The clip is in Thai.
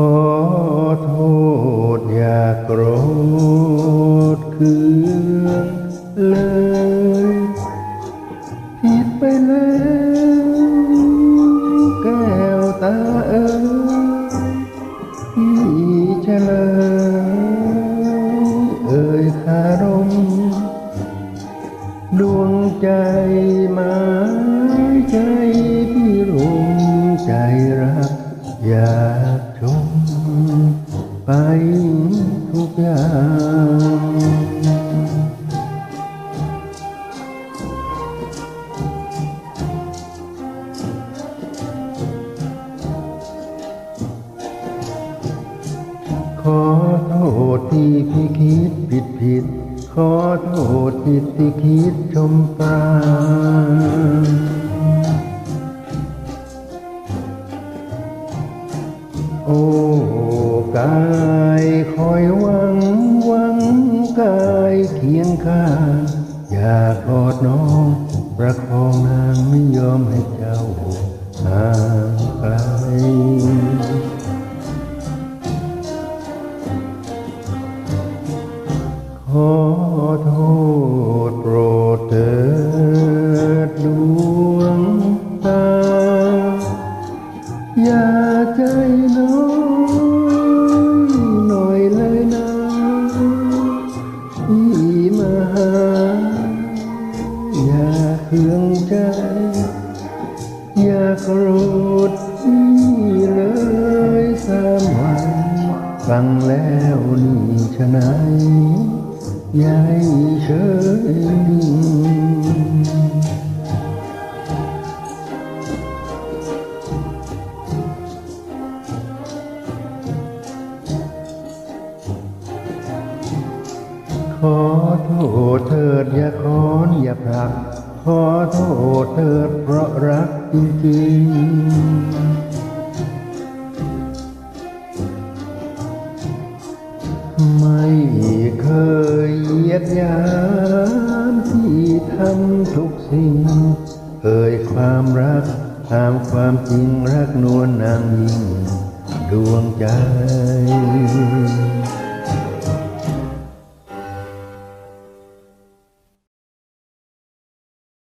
อโทษอย่าโกรธเคืองเลยผิดไปแล้วแก้วตาเอ๋ยพี่เฉลยเอ่ยคารม ดวงใจหมายใจพี่รุมใจรัก อยากชมไปทุกอย่างขอโทษที่พี่คิดผิดผิด ขอโทษผิดที่คิดชมปรา กายคอยหวังหวังกายเคียงข้าอยากกอดน้อง ประคองนางไม่ยอมให้เจ้าห่างไกลขอโทษโปรดเถิด เคืองใจ อย่าโกรธพี่เลยสามวันฟังแล้วนี่ชะไหนยายเฉยขอโทษเถิดอย่าคอนอย่าผลัก ขอโทษเถิดเพราะรักจริงๆไม่เคยเยียดยามที่ทำทุกสิ่งเอ่ยความรักตามความจริงรักนวลนางยิ่งดวงใจ